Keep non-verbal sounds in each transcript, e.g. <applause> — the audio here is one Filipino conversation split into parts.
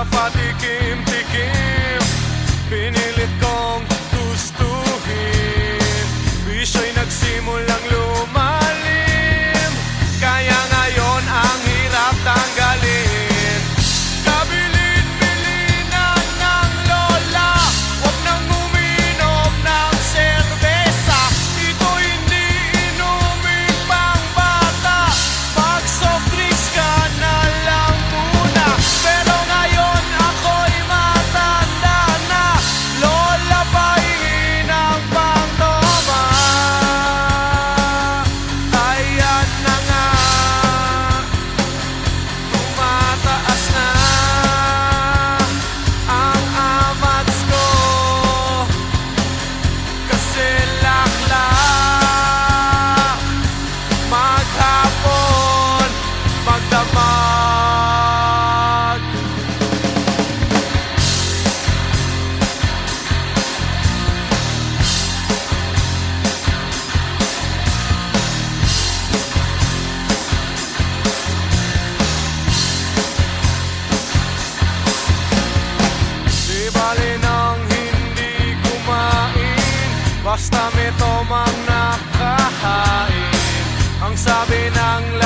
ka patikim-tikim Pinilit kong gustuhin Bisyo'y nagsimulang rin ang hindi kumain. Basta may tomang nakahain Ang sabi ng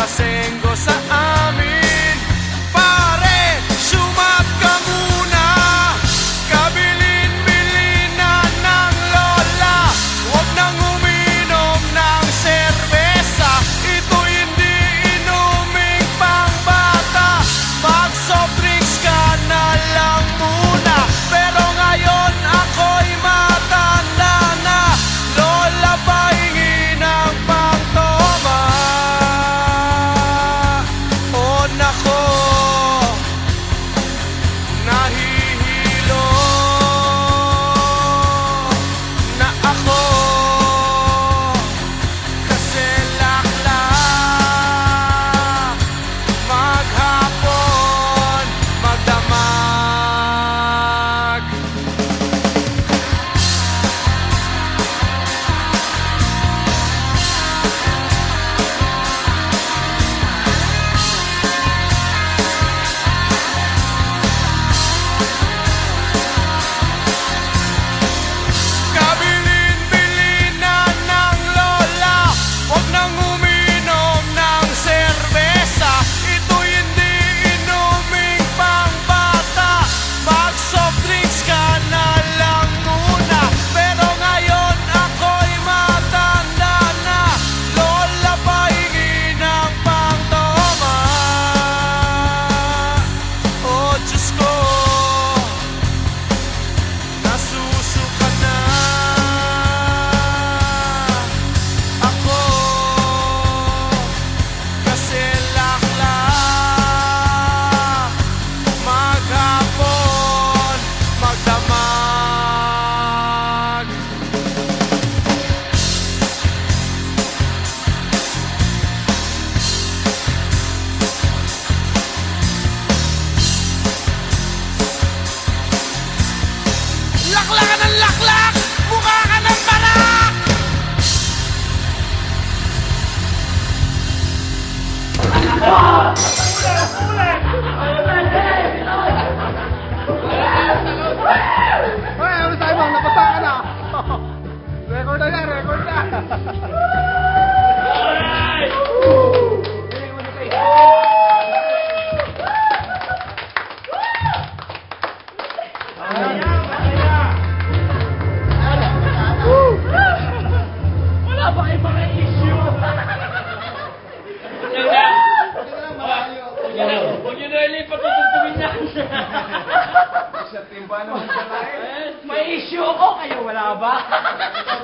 ba naman sa lahat? <laughs> May issue ako, kayo wala ba?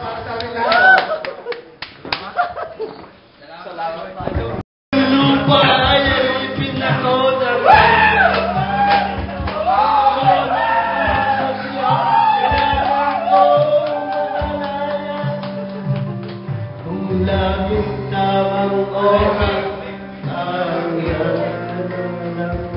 Para sa akin lang. Salamat. Salamat. Lupa ay pinako na Kung laging tamang oras, ang yan